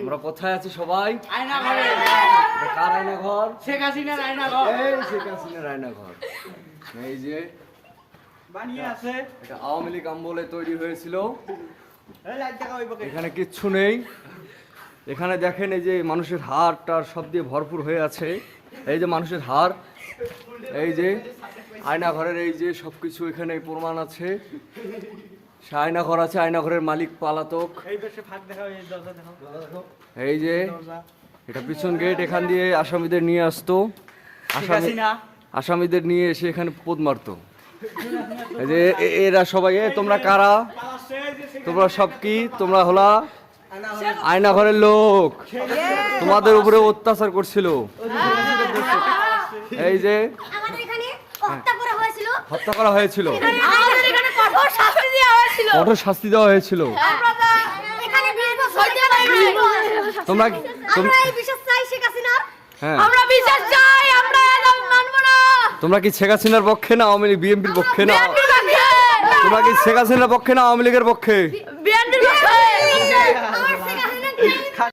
আমরা কোথায় আছি সবাই? আয়না ঘরে কার আয়না ঘর শেখ হাসিনার আয়না ঘর এই শেখ হাসিনার আয়না ঘর এই যে বানিয়ে আছে। এটা আওয়ামী লীগ আমলে তৈরি হয়েছিল। এখানে কিচ্ছু নেই। এখানে দেখেন এই যে মানুষের হাড় টার সব দিয়ে ভরপুর হয়ে আছে। এই যে মানুষের হাড় এই যে আয়না ঘরের এই যে সব কিছু এখানে প্রমাণ আছে। সে আয়না ঘর আছে আয়না ঘরের মালিক পালাতক। এই যে এটা পিছন গেট এখান দিয়ে আসামিদের নিয়ে আসতো। আসামি আসামিদের নিয়ে এসে এখানে পোদ মারতো। এই যে এরা সবাই তোমরা কারা? তোমরা সব কি? তোমরা হলা? আয়না ঘরের লোক। তোমাদের উপরে অত্যাচার করছিল। এই যে হত্যা করা হয়েছিল। হত্যা করা হয়েছিল কঠোর শাস্তি দেওয়া হয়েছিল। তোমরা তোম- আমরা এই বিশ্বাস চাই শেখ হাসিনার। হ্যাঁ। আমরা বিশ্বাস চাই আমরা মানব না। তোমরা কি শেখ হাসিনার পক্ষে না আওয়ামী লীগ বিএনপির পক্ষে না? তোমরা কি শেখ হাসিনার পক্ষে না আওয়ামী লীগের পক্ষে? বিএনপির পক্ষে।